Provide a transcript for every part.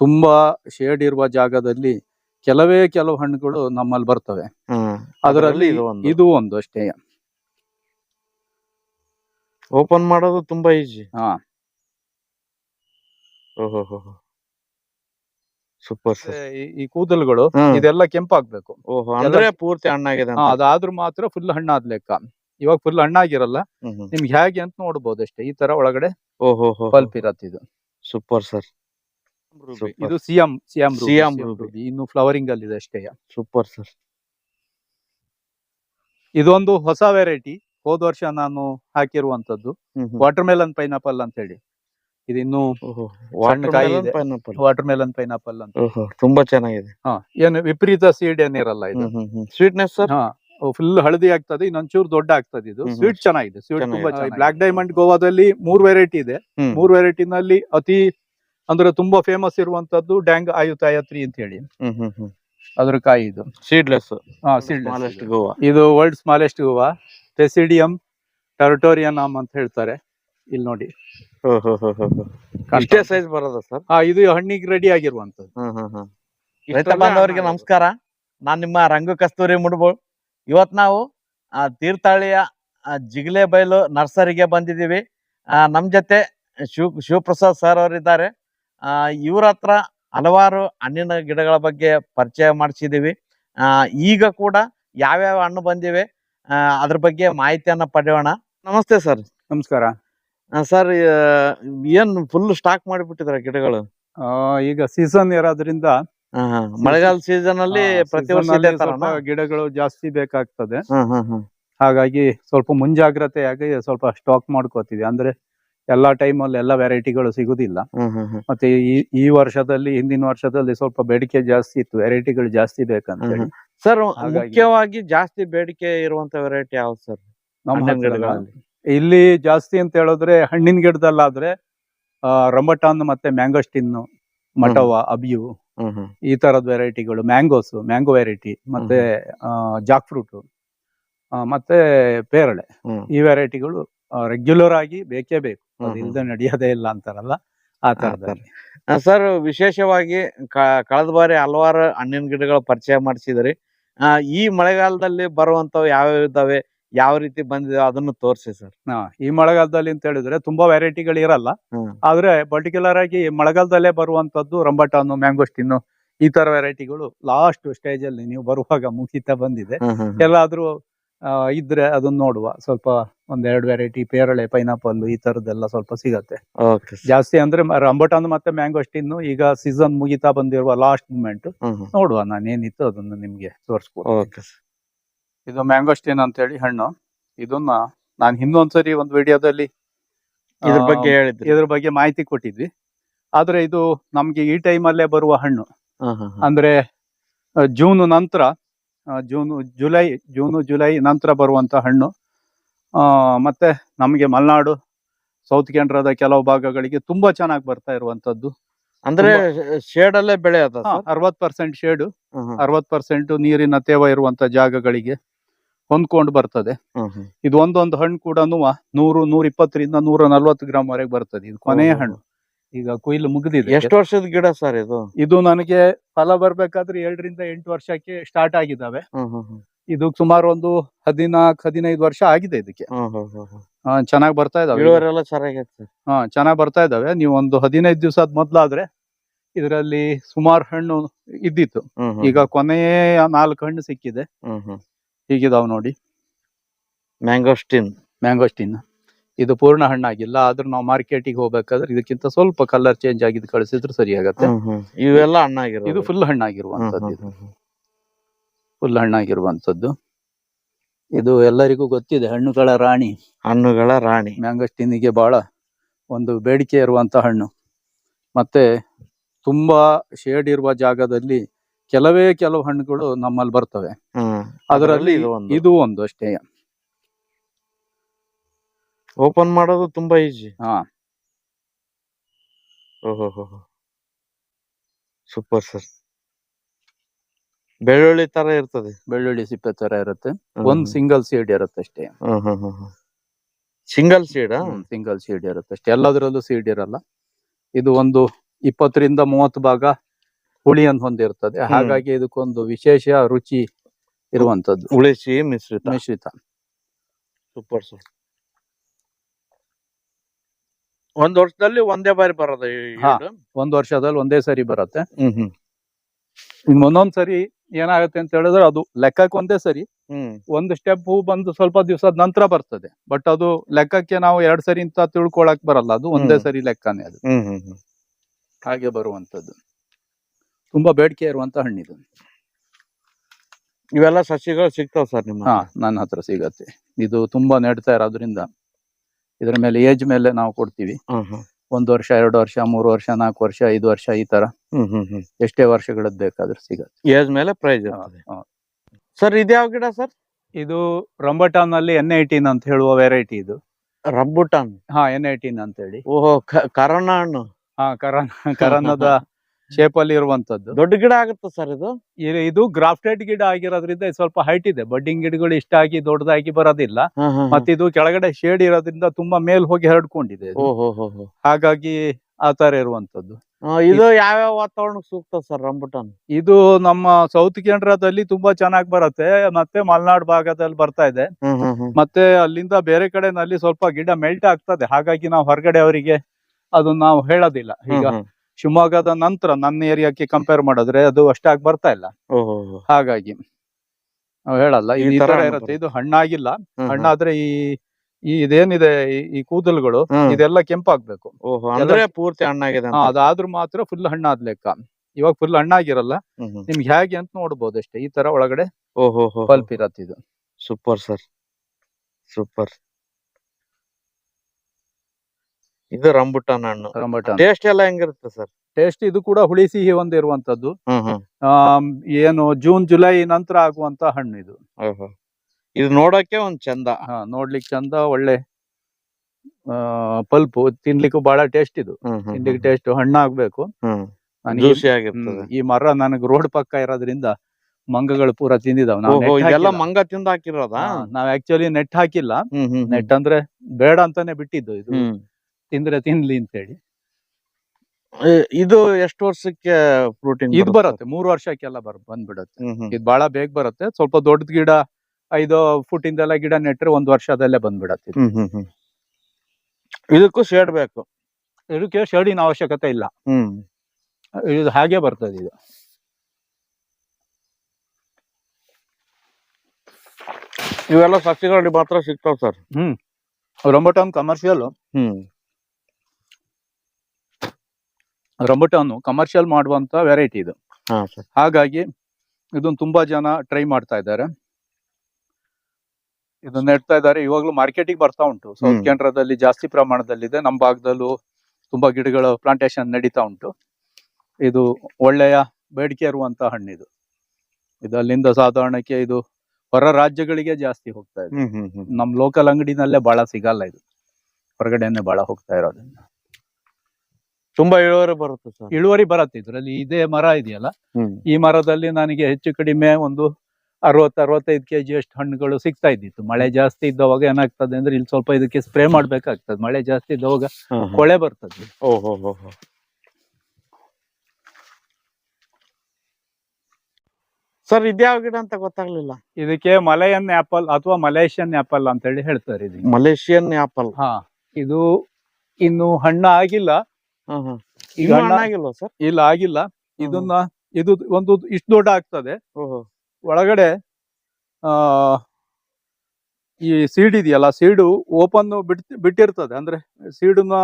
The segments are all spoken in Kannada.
ತುಂಬಾ ಶೇಡ್ ಇರುವ ಜಾಗದಲ್ಲಿ ಕೆಲವೇ ಕೆಲವು ಹಣ್ಣುಗಳು ನಮ್ಮಲ್ಲಿ ಬರ್ತವೆ. ಅದರಲ್ಲಿ ಇದು ಒಂದು. ಅಷ್ಟೇ. ಓಪನ್ ಮಾಡೋದು ತುಂಬಾ ಈಜಿ ಹಾ. ಸೂಪರ್ ಈ- ಕೂದಲುಗಳು ಇದೆಲ್ಲ ಕೆಂಪಾಗ್ಬೇಕು. ಓಹೋ ಅಂದ್ರೆ ಪೂರ್ತಿ ಹಣ್ಣಾಗಿದೆ ಅದಾದ್ರೂ ಮಾತ್ರ ಫುಲ್ ಹಣ್ಣಾದ ಲೆಕ್ಕ. ಇವಾಗ ಫುಲ್ ಹಣ್ಣಾಗಿರಲ್ಲ. ನಿಮ್ಗೆ ಹೇಗೆ ಅಂತ ನೋಡ್ಬೋದು ಅಷ್ಟೇ. ಈ ತರ ಒಳಗಡೆ ಓಹೋ ಪಲ್ಪ್ ಇರತ್ತಿದು ಸೂಪರ್ ಸರ್ ಇದು ಸಿಎಂ ಸಿಎಂ ಸಿಎಂ ರೂಬಿ. ಇನ್ನು ಫ್ಲವರಿಂಗ್ ಅಲ್ಲಿ ಇದೆ ಅಷ್ಟೇ. Super sir. ಇದೊಂದು ಹೊಸ ವೆರೈಟಿ. ಹೋದ ವರ್ಷ ನಾನು ಹಾಕಿರುವಂತದ್ದು ವಾಟರ್ ಮೆಲನ್ ಪೈನಾಪಲ್ ಅಂತ ಹೇಳಿ ಇದು ಇನ್ನು ವಾಟರ್ ಮೆಲನ್ ಪೈನಾಪಲ್. ಅಂತ. ತುಂಬಾ ಚೆನ್ನಾಗಿದೆ. ಏನು ವಿಪರೀತ ಸೀಡ್ ಏನಿರಲ್ಲ ಇದು. ಸ್ವೀಟ್ನೆಸ್ ಫುಲ್ ಹಳದಿ ಆಗ್ತದೆ ಇನ್ನೊಂಚೂರು ದೊಡ್ಡ ಆಗ್ತದೆ ಇದು. ಸ್ವೀಟ್ ಚೆನ್ನಾಗಿದೆ. ಸ್ವೀಟ್ ತುಂಬಾ ಚೆನ್ನಾಗಿದೆ. ಚೆನ್ನಾಗಿ ಬ್ಲಾಕ್ ಡೈಮಂಡ್ ಗೋವಾದಲ್ಲಿ ಮೂರ್ ವೆರೈಟಿ ಇದೆ. ಮೂರ್ ವೆರೈಟಿನಲ್ಲಿ ಅತಿ ಅಂದ್ರೆ ತುಂಬಾ ಫೇಮಸ್ ಇರುವಂತದ್ದು ಡ್ಯಾಂಗ್ ಆಯುತಾಯತ್ರಿ ಅಂತ ಹೇಳಿ. ಹ್ಮ್ ಹ್ಮ್ ಹ್ಮ್. ಅದ್ರ ಕಾಯಿ ಇದು. ಸೀಡ್ಲೆಸ್ ಇದು. ಗೋವಾ. ಇದು world smallest guava. Psidium sartorianum ಅಂತ ಹೇಳ್ತಾರೆ. ಇಲ್ಲಿ ನೋಡಿ. ಅಷ್ಟೇ ಇಷ್ಟೇ ಸೈಜ್ ಬರೋದ ಸರ್? ಹಾ ಇದು ಹಣ್ಣಿಗೆ ರೆಡಿ ಆಗಿರುವಂತದ್ದು ರೈತ ಬಾಂಧವರಿಗೆ ನಮಸ್ಕಾರ. ನಾನ್ ನಿಮ್ಮ ರಂಗು ಕಸ್ತೂರಿ ಮುಡ್ಬೋಳ್ ಇವತ್ ನಾವು ಆ, ತೀರ್ಥಹಳ್ಳಿಯ ಆ, ಜಿಗಲೆ ಬೈಲು ನರ್ಸರಿಗೆ ಬಂದಿದ್ದೀವಿ. ಆ, ನಮ್ ಜೊತೆ ಶಿವ್ ಶಿವಪ್ರಸಾದ್ ಸರ್ ಅವರಿದ್ದಾರೆ. ಇವ್ರ ಹತ್ರ ಹಲವಾರು ಹಣ್ಣಿನ ಗಿಡಗಳ ಬಗ್ಗೆ ಪರಿಚಯ ಮಾಡಿಸಿದ್ದೀವಿ ಆ, ಈಗ ಕೂಡ ಯಾವ್ಯಾವ ಹಣ್ಣು ಬಂದಿವೆ ಆ, ಅದ್ರ ಬಗ್ಗೆ ಮಾಹಿತಿಯನ್ನ ಪಡೆಯೋಣ. ನಮಸ್ತೆ ಸರ್. ನಮಸ್ಕಾರ. ಸರ್ ಏನ್ ಫುಲ್ ಸ್ಟಾಕ್ ಮಾಡಿಬಿಟ್ಟಿದ್ದಾರೆ ಗಿಡಗಳು? ಈಗ ಸೀಸನ್ ಇರೋದ್ರಿಂದ. ಮಳೆಗಾಲ ಸೀಸನ್ ಅಲ್ಲಿ ಪ್ರತಿ ವರ್ಷ ಗಿಡಗಳು ಜಾಸ್ತಿ ಬೇಕಾಗ್ತದೆ. ಹಾಗಾಗಿ ಸ್ವಲ್ಪ ಮುಂಜಾಗ್ರತೆಯಾಗಿ ಸ್ವಲ್ಪ ಸ್ಟಾಕ್ ಮಾಡ್ಕೋತೀವಿ. ಅಂದ್ರೆ ಎಲ್ಲಾ ಟೈಮಲ್ಲಿ ಎಲ್ಲಾ ವೆರೈಟಿಗಳು ಸಿಗುದಿಲ್ಲ. ಮತ್ತೆ ಈ ಈ ವರ್ಷದಲ್ಲಿ ಹಿಂದಿನ ವರ್ಷದಲ್ಲಿ ಸ್ವಲ್ಪ ಬೇಡಿಕೆ ಜಾಸ್ತಿ ಇತ್ತು ವೆರೈಟಿಗಳು ಜಾಸ್ತಿ ಬೇಕಂತ ಹೇಳಿ ಸರ್ ಮುಖ್ಯವಾಗಿ ಜಾಸ್ತಿ ಬೇಡಿಕೆ ಇರುವಂತ ವೆರೈಟಿ ಯಾವ್ದು ಸರ್ ನಮ್ಮ ಗಿಡಗಳಲ್ಲಿ. ಇಲ್ಲಿ ಜಾಸ್ತಿ ಅಂತ ಹೇಳಿದ್ರೆ ಹಣ್ಣಿನ ಗಿಡದಲ್ಲಾದ್ರೆ ಆ, ರಂಬಟಾನ್ ಮತ್ತೆ ಮ್ಯಾಂಗೋಸ್ಟಿನ್ ಮಟವ ಅಬಿಯು ಈ ತರದ ವೆರೈಟಿಗಳು ಮ್ಯಾಂಗೋಸ್ ಮ್ಯಾಂಗೋ ವೆರೈಟಿ ಮತ್ತೆ ಜಾಕ್ ಫ್ರೂಟ್ ಮತ್ತೆ ಪೇರಳೆ. ಈ ವೆರೈಟಿಗಳು ರೆಗ್ಯುಲರ್ ಆಗಿ ಬೇಕೇ ಬೇಕು. ಇಲ್ದೆ ನಡೆಯೋದೇ ಇಲ್ಲ ಅಂತಾರಲ್ಲ ಆ ತರದಲ್ಲಿ ಸರ್ ವಿಶೇಷವಾಗಿ ಕಳೆದ ಬಾರಿ ಹಲವಾರು ಹಣ್ಣಿನ ಗಿಡಗಳ ಪರಿಚಯ ಮಾಡಿಸಿದ್ರಿ. ಆ, ಈ ಮಳೆಗಾಲದಲ್ಲಿ ಬರುವಂತವು ಯಾವ್ಯಾವ ಇದಾವೆ ಯಾವ ರೀತಿ ಬಂದಿದೆ ಅದನ್ನು ತೋರಿಸಿ ಸರ್. ಹಾ, ಈ ಮಳೆಗಾಲದಲ್ಲಿ ಅಂತ ಹೇಳಿದ್ರೆ ತುಂಬಾ ವೆರೈಟಿಗಳು ಇರಲ್ಲ. ಆದ್ರೆ ಪರ್ಟಿಕ್ಯುಲರ್ ಆಗಿ ಮಳೆಗಾಲದಲ್ಲೇ ಬರುವಂತದ್ದು ರಂಬಟಾನು ಮ್ಯಾಂಗೋಸ್ಟಿನ್ ಈ ತರ ವೆರೈಟಿಗಳು ಲಾಸ್ಟ್ ಸ್ಟೇಜ್ ಅಲ್ಲಿ ನೀವು ಬರುವಾಗ ಮುಗಿತಾ ಬಂದಿದೆ. ಎಲ್ಲಾದ್ರೂ ಇದ್ರೆ ಅದನ್ನ ನೋಡುವ. ಸ್ವಲ್ಪ ಒಂದೆರಡು ವೆರೈಟಿ ಪೇರಳೆ ಪೈನಾಪಲ್ ಈ ತರದೆಲ್ಲ ಸ್ವಲ್ಪ ಸಿಗತ್ತೆ. ಓಕೆ ಜಾಸ್ತಿ ಅಂದ್ರೆ ರಂಬಟಾನ್ ಮತ್ತೆ ಮ್ಯಾಂಗೋಸ್ಟಿನ್ ಈಗ ಸೀಸನ್ ಮುಗಿತಾ ಬಂದಿರುವ ಲಾಸ್ಟ್ ಮೂಮೆಂಟ್ ನೋಡುವ ನಾನು ಏನಿತ್ತು ಅದನ್ನ ನಿಮ್ಗೆ ತೋರಿಸ್ಬೋದು. ಇದು ಮ್ಯಾಂಗೋಸ್ಟಿನ್ ಅಂತ ಹೇಳಿ ಹಣ್ಣು. ಇದನ್ನ ನಾನು ಹಿಂದೊಂದ್ಸರಿ ಒಂದು ವಿಡಿಯೋದಲ್ಲಿ ಇದ್ರ ಬಗ್ಗೆ ಹೇಳಿದ್ವಿ ಇದ್ರ ಬಗ್ಗೆ ಮಾಹಿತಿ ಕೊಟ್ಟಿದ್ವಿ. ಆದ್ರೆ ಇದು ನಮ್ಗೆ ಈ ಟೈಮಲ್ಲೇ ಬರುವ ಹಣ್ಣು. ಅಂದ್ರೆ ಜೂನ್ ನಂತರ ಜೂನ್ ಜುಲೈ ಜೂನು ಜುಲೈ ನಂತರ ಬರುವಂತ ಹಣ್ಣು. ಮತ್ತೆ ನಮಗೆ ಮಲೆನಾಡು ಸೌತ್ ಕೇಂದ್ರದ ಕೆಲವು ಭಾಗಗಳಿಗೆ ತುಂಬಾ ಚೆನ್ನಾಗಿ ಬರ್ತಾ ಇರುವಂತದ್ದು ಅಂದ್ರೆ ಶೇಡ್ ಅಲ್ಲೇ ಬೆಳೆಯೋದ ಸರ್? ಅರವತ್ ಪರ್ಸೆಂಟ್ ಶೇಡು. ಅರವತ್ ಪರ್ಸೆಂಟ್ ನೀರಿನ ತೇವ ಇರುವಂತ ಜಾಗಗಳಿಗೆ ಹೊಂದ್ಕೊಂಡು ಬರ್ತದೆ. ಇದು ಒಂದೊಂದು ಹಣ್ಣು ಕೂಡ ನೂರು ನೂರ ಇಪ್ಪತ್ತರಿಂದ ನೂರ ನಲ್ವತ್ತು ಗ್ರಾಮ್ ವರೆಗೆ ಬರ್ತದೆ. ಇದು ಕೊನೆಯ ಹಣ್ಣು. ಈಗ ಕೊಯ್ಲು ಮುಗಿದಿದೆ. ಎಷ್ಟು ವರ್ಷದ ಗಿಡ ಸರ್ ಇದು? ಇದು ನನಗೆ ಫಲ ಬರ್ಬೇಕಾದ್ರೆ ಎರಡರಿಂದ ಎಂಟು ವರ್ಷಕ್ಕೆ ಸ್ಟಾರ್ಟ್ ಆಗಿದ್ದಾವೆ. ಇದು ಸುಮಾರು ಒಂದು ಹದಿನಾಲ್ಕು ಹದಿನೈದು ವರ್ಷ ಆಗಿದೆ ಇದಕ್ಕೆ. ಚೆನ್ನಾಗಿ ಬರ್ತಾ ಇದಾವೆ. ಇಳುವರಿ ಎಲ್ಲ ಚೆನ್ನಾಗೈತೆ ಹಾ ಚೆನ್ನಾಗಿ ಬರ್ತಾ ಇದಾವೆ. ನೀವು ಒಂದು ಹದಿನೈದು ದಿವಸ ಮೊದ್ಲಾದ್ರೆ ಇದರಲ್ಲಿ ಸುಮಾರು ಹಣ್ಣು ಇದ್ದಿತ್ತು. ಈಗ ಕೊನೆಯ ನಾಲ್ಕು ಹಣ್ಣು ಸಿಕ್ಕಿದೆ. ಹೀಗಿದಾವ್ ನೋಡಿ. ಮ್ಯಾಂಗೋಸ್ಟಿನ್ ಮ್ಯಾಂಗೋಸ್ಟಿನ್ ಇದು ಪೂರ್ಣ ಹಣ್ಣಾಗಿಲ್ಲ. ಆದ್ರೂ ನಾವು ಮಾರ್ಕೆಟಿಗೆ ಹೋಗ್ಬೇಕಾದ್ರೆ ಇದಕ್ಕಿಂತ ಸ್ವಲ್ಪ ಕಲರ್ ಚೇಂಜ್ ಆಗಿದ್ ಕಳಿಸಿದ್ರೆ ಸರಿ ಆಗತ್ತೆ. ಇವೆಲ್ಲ ಹಣ್ಣಾಗಿರೋ ಇದು ಫುಲ್ ಹಣ್ಣಾಗಿರುವಂತದ್ದು. ಫುಲ್ ಹಣ್ಣಾಗಿರುವಂತದ್ದು ಇದು ಎಲ್ಲರಿಗೂ ಗೊತ್ತಿದೆ ಹಣ್ಣುಗಳ ರಾಣಿ. ಹಣ್ಣುಗಳ ರಾಣಿ. ಮ್ಯಾಂಗಸ್ಟಿನಿಗೆ ಬಹಳ ಒಂದು ಬೇಡಿಕೆ ಇರುವಂತ ಹಣ್ಣು. ಮತ್ತೆ ತುಂಬಾ ಶೇಡ್ ಇರುವ ಜಾಗದಲ್ಲಿ ಕೆಲವೇ ಕೆಲವು ಹಣ್ಣುಗಳು ನಮ್ಮಲ್ಲಿ ಬರ್ತವೆ. ಅದರಲ್ಲಿ ಇದು ಒಂದು. ಅಷ್ಟೇ. ಓಪನ್ ಮಾಡೋದು ತುಂಬಾ ಈಜಿ. ಹಾ. ಓಹೋ ಸೂಪರ್ ಸರ್. ಬೆಳ್ಳುಳ್ಳಿ ತರ ಇರ್ತದೆ. ಬೆಳ್ಳುಳ್ಳಿ ಸಿಪ್ಪೆ ತರ ಇರುತ್ತೆ. ಒಂದ್ ಸಿಂಗಲ್ ಸೀಡ್ ಇರುತ್ತೆ ಅಷ್ಟೇ. ಸಿಂಗಲ್ ಸೀಡ್ ಸಿಂಗಲ್ ಸೀಡ್ ಇರುತ್ತೆ ಅಷ್ಟೇ. ಎಲ್ಲದರಲ್ಲೂ ಸೀಡ್ ಇರಲ್ಲ. ಇದು ಒಂದು ಇಪ್ಪತ್ತರಿಂದ ಮೂವತ್ತು ಭಾಗ ಹುಳಿಯನ್ನು ಹೊಂದಿರ್ತದೆ. ಹಾಗಾಗಿ ಇದಕ್ಕೊಂದು ವಿಶೇಷ ರುಚಿ ಇರುವಂತದ್ದು ಉಳಿಸಿ ಮಿಶ್ರಿತ. ಮಿಶ್ರಿತ. ಸೂಪರ್ ಸೂಪರ್ ಒಂದ್ ವರ್ಷದಲ್ಲಿ ಒಂದೇ ಬಾರಿ ಬರೋದು ಈ ಹಾ. ಈಡು? ಒಂದ್ ವರ್ಷದಲ್ಲಿ ಒಂದೇ ಸರಿ ಬರುತ್ತೆ. ಹ್ಮ್ ಹ್ಮ್. ಇನ್ ಒಂದೊಂದ್ ಸರಿ ಏನಾಗುತ್ತೆ ಅಂತ ಹೇಳಿದ್ರೆ ಅದು ಲೆಕ್ಕಕ್ಕೆ ಒಂದೇ ಸರಿ. ಒಂದು ಸ್ಟೆಪ್ ಹೂ ಬಂದು ಸ್ವಲ್ಪ ದಿವಸದ ನಂತರ ಬರ್ತದೆ. ಬಟ್ ಅದು ಲೆಕ್ಕಕ್ಕೆ ನಾವು ಎರಡ್ ಸರಿ ಅಂತ ತಿಳ್ಕೊಳಕ್ ಬರಲ್ಲ. ಅದು ಒಂದೇ ಸರಿ ಲೆಕ್ಕನೇ ಅದು. ಹಾಗೆ ಬರುವಂತದ್ದು ತುಂಬಾ ಬೇಡಿಕೆ ಇರುವಂತ ಹಣ್ಣಿದು ಇವೆಲ್ಲ ಸಸಿಗಳು ಸಿಗ್ತಾವ ಸರ್ ನಿಮ್ಮ ಹಾ ನನ್ನ ಹತ್ರ ಸಿಗತ್ತೆ. ಇದು ತುಂಬಾ ನೆಡ್ತಾ ಇರೋದ್ರಿಂದ ಇದ್ರ ಮೇಲೆ ಏಜ್ ಮೇಲೆ ನಾವು ಕೊಡ್ತೀವಿ. ಒಂದು ವರ್ಷ ಎರಡು ವರ್ಷ ಮೂರು ವರ್ಷ ನಾಲ್ಕು ವರ್ಷ ಐದು ವರ್ಷ ಈ ತರ ಹ್ಮ್ ಹ್ಮ್ ಹ್ಮ್. ಎಷ್ಟೇ ವರ್ಷಗಳದ್ದು ಬೇಕಾದ್ರೂ ಸಿಗುತ್ತೆ. ಏಜ್ ಮೇಲೆ ಪ್ರೈಸ್ ಹಾ. ಸರ್ ಇದ್ಯಾವ ಗಿಡ ಸರ್ ಇದು ರಂಬಟಾನ್ನಲ್ಲಿ ಎನ್ ಏಟೀನ್ ಅಂತ ಹೇಳುವ ವೆರೈಟಿ ಇದು. ರಂಬುಟಾನ್? ಹಾ ಎನ್ ಏಟೀನ್ ಅಂತ ಹೇಳಿ. ಓಹೋ ಕ- ಕರೋನಾ ಹಣ್ಣು ಹಾ ಕರನ್ ಕರನದ ಶೇಪ್ ಅಲ್ಲಿ ಇರುವಂತದ್ದು. ದೊಡ್ಡ ಗಿಡ ಆಗುತ್ತೆ ಸರ್ ಇದು? ಇದು- ಗ್ರಾಫ್ಟೆಡ್ ಗಿಡ ಆಗಿರೋದ್ರಿಂದ ಸ್ವಲ್ಪ ಹೈಟ್ ಇದೆ. ಬಡ್ಡಿಂಗ್ ಗಿಡಗಳು ಇಷ್ಟ ಆಗಿ ದೊಡ್ಡದಾಗಿ ಬರೋದಿಲ್ಲ. ಹ್ಮ್ ಹ್ಮ್ ಹ್ಮ್. ಮತ್ತೆ ಇದು ಕೆಳಗಡೆ ಶೇಡ್ ಇರೋದ್ರಿಂದ ತುಂಬಾ ಮೇಲ್ ಹೋಗಿ ಹರಡ್ಕೊಂಡಿದೆ ಹಾಗಾಗಿ ಆ ತರ ಇರುವಂತದ್ದು. ಇದು ಇದು ಯಾವ್ಯಾವ ವಾತಾವರಣಕ್ಕೆ ಸೂಕ್ತ ಸರ್ ರಂಬುಟಾನ್? ಇದು ನಮ್ಮ ಸೌತ್ ಕೇಂದ್ರದಲ್ಲಿ ತುಂಬಾ ಚೆನ್ನಾಗಿ ಬರುತ್ತೆ. ಮತ್ತೆ ಮಲ್ನಾಡ್ ಭಾಗದಲ್ಲಿ ಬರ್ತಾ ಇದೆ. ಮತ್ತೆ ಅಲ್ಲಿಂದ ಬೇರೆ ಕಡೆನಲ್ಲಿ ಸ್ವಲ್ಪ ಗಿಡ ಮೆಲ್ಟ್ ಆಗ್ತದೆ. ಹಾಗಾಗಿ ನಾವು ಹೊರಗಡೆ ಅವರಿಗೆ ಅದನ್ನ ನಾವು ಹೇಳೋದಿಲ್ಲ. ಈಗ. ಶಿವಮೊಗ್ಗದ ನಂತರ ನನ್ನ ಏರಿಯಾಕ್ಕೆ ಕಂಪೇರ್ ಮಾಡಿದ್ರೆ ಅದು ಅಷ್ಟಾಗಿ ಬರ್ತಾ ಇಲ್ಲ. ಹಾಗಾಗಿ ನಾವು ಹೇಳಲ್ಲ ಈ ತರ ಇರುತ್ತೆ. ಇದು ಹಣ್ಣಾಗಿಲ್ಲ. ಹಣ್ಣಾದ್ರೆ ಈ ಈ ಇದೇನಿದೆ ಈ- ಕೂದಲುಗಳು ಇದೆಲ್ಲ ಕೆಂಪಾಗ್ಬೇಕು. ಓಹೋ ಅಂದ್ರೆ ಪೂರ್ತಿ ಹಣ್ಣಾಗಿದೆ ಅದಾದ್ರೂ ಮಾತ್ರ ಫುಲ್ ಹಣ್ಣಾದ ಲೆಕ್ಕ. ಇವಾಗ ಫುಲ್ ಹಣ್ಣಾಗಿರಲ್ಲ. ನಿಮ್ಗೆ ಹೇಗೆ ಅಂತ ನೋಡ್ಬೋದು ಅಷ್ಟೇ. ಈ ತರ ಒಳಗಡೆ ಓಹೋ ಪಲ್ಪ್ ಇರತ್ತೆ ಇದು. ಸೂಪರ್ ಸರ್ ಸೂಪರ್ ಇದು ರಂಬುಟಾನ್ ಹಣ್ಣು. ರಂಬಟಾನ್. ಟೇಸ್ಟ್ ಎಲ್ಲ ಹೆಂಗಿರುತ್ತೆ ಸರ್? ಟೇಸ್ಟ್ ಇದು ಕೂಡ ಹುಳಿ ಸಿಹಿ ಹ್ಮ್ ಆಮ್, ಏನು ಜೂನ್ ಜುಲೈ ನಂತರ ಆಗುವಂತ ಹಣ್ಣು ಇದು. ಓಹೋ. ಇದು ನೋಡಕ್ಕೆ ಒಂದ್ ಚಂದ. ಹಾ ನೋಡ್ಲಿಕ್ಕೆ ಚಂದ ಒಳ್ಳೆ ಪಲ್ಪು. ತಿನ್ಲಿಕ್ಕೂ ಬಹಳ ಟೇಸ್ಟ್ ಇದು. ತಿನ್ಲಿಕ್ಕೆ ಟೇಸ್ಟ್ ಹಣ್ಣಾಗ್ಬೇಕು ನನಗೆ ಜ್ಯೂಸಿ ಹ್ಮ್, ಈ ಮರ ನನಗೆ ರೋಡ್ ಪಕ್ಕ ಇರೋದ್ರಿಂದ ಮಂಗಗಳು ಪೂರ ತಿಂದಿದಾವ್. ನಾವು ಓಹೋ ಇದೆಲ್ಲ ಮಂಗ ತಿಂದ ಹಾಕಿರೋದ? ನಾವ್ ಆಕ್ಚುಲಿ ನೆಟ್ ಹಾಕಿಲ್ಲ. ಹ್ಮ್ ಹ್ಮ್. ನೆಟ್ ಅಂದ್ರೆ ಬೇಡ ಅಂತಾನೆ ಬಿಟ್ಟಿದ್ದು ಇದು. ಹ್ಮ್. ತಿಂದ್ರೆ ತಿನ್ಲಿ ಅಂತ ಹೇಳಿ. ಇದು ಎಷ್ಟು ವರ್ಷಕ್ಕೆ ಪ್ರೋಟೀನ್ ಇದು ಬರುತ್ತೆ? ಮೂರು ವರ್ಷಕ್ಕೆಲ್ಲ ಬರ್ ಬಂದ್ಬಿಡುತ್ತೆ. ಹ್ಮ್ ಹ್ಮ್. ಇದು ಬಹಳ ಬೇಗ ಬರುತ್ತೆ ಸ್ವಲ್ಪ ದೊಡ್ಡ ಗಿಡ ಐದು ಫುಟ್ ಇಂದೆಲ್ಲ ಗಿಡ ನೆಟ್ರೆ ಒಂದ್ ವರ್ಷದಲ್ಲೇ ಬಂದ್ಬಿಡತ್ತೆ ಇದು. ಹ್ಮ್ ಹ್ಮ್ ಹ್ಮ್. ಇದಕ್ಕೂ ಶೇಡ್ ಬೇಕು. ಇದಕ್ಕೆ ಶೇಡಿನ ಅವಶ್ಯಕತೆ ಇಲ್ಲ. ಹ್ಮ್. ಇದು ಹಾಗೆ ಬರ್ತದೆ ಇದು. ಇವೆಲ್ಲ ಸಸಿಗಳು ಮಾತ್ರ ಸಿಗ್ತಾವ sir. Time commercial hmm. ರಂಬಟಾನ್ commercial ಮಾಡುವಂತ ವೆರೈಟಿ ಇದು. ಹಾಗಾಗಿ ಇದನ್ನು ತುಂಬಾ ಜನ ಟ್ರೈ ಮಾಡ್ತಾ ಇದ್ದಾರೆ. ಇದನ್ನ ನೆಡ್ತಾ ಇದ್ದಾರೆ. ಇವಾಗಲೂ ಮಾರ್ಕೆಟಿಗೆ ಬರ್ತಾ ಉಂಟು. ಸೌತ್. ಕೇಂದ್ರದಲ್ಲಿ ಜಾಸ್ತಿ ಪ್ರಮಾಣದಲ್ಲಿದೆ. ನಮ್ಮ ಭಾಗದಲ್ಲೂ ತುಂಬಾ ಗಿಡಗಳ ಪ್ಲಾಂಟೇಶನ್ ನಡೀತಾ ಉಂಟು. ಇದು ಒಳ್ಳೆಯ ಬೇಡಿಕೆ ಇರುವಂತ ಹಣ್ಣಿದು. ಇದು ಅಲ್ಲಿಂದ ಸಾಧಾರಣಕ್ಕೆ ಇದು ಹೊರ ರಾಜ್ಯಗಳಿಗೆ ಜಾಸ್ತಿ ಹೋಗ್ತಾ ಇದೆ. ಹ್ಮ್ ಹ್ಮ್ ಹ್ಮ್. ನಮ್ ಲೋಕಲ್ ಅಂಗಡಿನಲ್ಲೇ ಬಹಳ ಸಿಗಲ್ಲ ಇದು. ಹೊರಗಡೆನೆ ಬಹಳ ಹೋಗ್ತಾ ಇರೋದ್ರಿಂದ. ತುಂಬಾ ಇಳುವರಿ ಬರುತ್ತೆ ಸರ್. ಇಳುವರಿ ಬರತ್ತೆ ಇದರಲ್ಲಿ ಇದೇ ಮರ ಇದೆಯಲ್ಲ? ಹ್ಮ್. ಈ ಮರದಲ್ಲಿ ನನಗೆ ಹೆಚ್ಚು ಕಡಿಮೆ ಒಂದು ಅರವತ್ತು ಅರವತ್ತೈದು ಕೆಜಿ ಅಷ್ಟು ಹಣ್ಣುಗಳು ಸಿಗ್ತಾ ಇದ್ದಿತ್ತು. ಮಳೆ ಜಾಸ್ತಿ ಇದ್ದವಾಗ ಏನಾಗ್ತದೆ ಅಂದ್ರೆ ಇಲ್ಲಿ ಸ್ವಲ್ಪ ಇದಕ್ಕೆ ಸ್ಪ್ರೇ ಮಾಡ್ಬೇಕಾಗ್ತದೆ. ಮಳೆ ಜಾಸ್ತಿ ಇದ್ದವಾಗ. ಕೊಳೆ ಬರ್ತದೆ. ಓಹೋ ಸರ್ ಇದ್ಯಾವ ಗಿಡ ಅಂತ ಗೊತ್ತಾಗ್ಲಿಲ್ಲ? ಇದಕ್ಕೆ ಮಲಯನ್ ಆಪಲ್ ಅಥವಾ ಮಲೇಷಿಯನ್ ಆಪಲ್ ಅಂತ ಹೇಳಿ ಹೇಳ್ತಾರೆ ಇದಕ್ಕೆ ಮಲೇಷಿಯನ್ ಆಪಲ್. ಹಾ ಇದು ಇನ್ನು ಹಣ್ಣ ಆಗಿಲ್ಲ ಹಣ್ಣಾಗಿಲ್ವಾ ಸರ್? ಇಲ್ಲ ಆಗಿಲ್ಲ. ಇದನ್ನ ಇದು ಒಂದು ಇಷ್ಟು ದೊಡ್ಡ ಆಗ್ತದೆ. ಒಳಗಡೆ ಆ ಈ ಸೀಡ್ ಇದೆಯಲ್ಲ ಸೀಡು ಓಪನ್ ಬಿಟ್ ಬಿಟ್ಟಿರ್ತದೆ. ಅಂದ್ರೆ ಸೀಡನ್ನ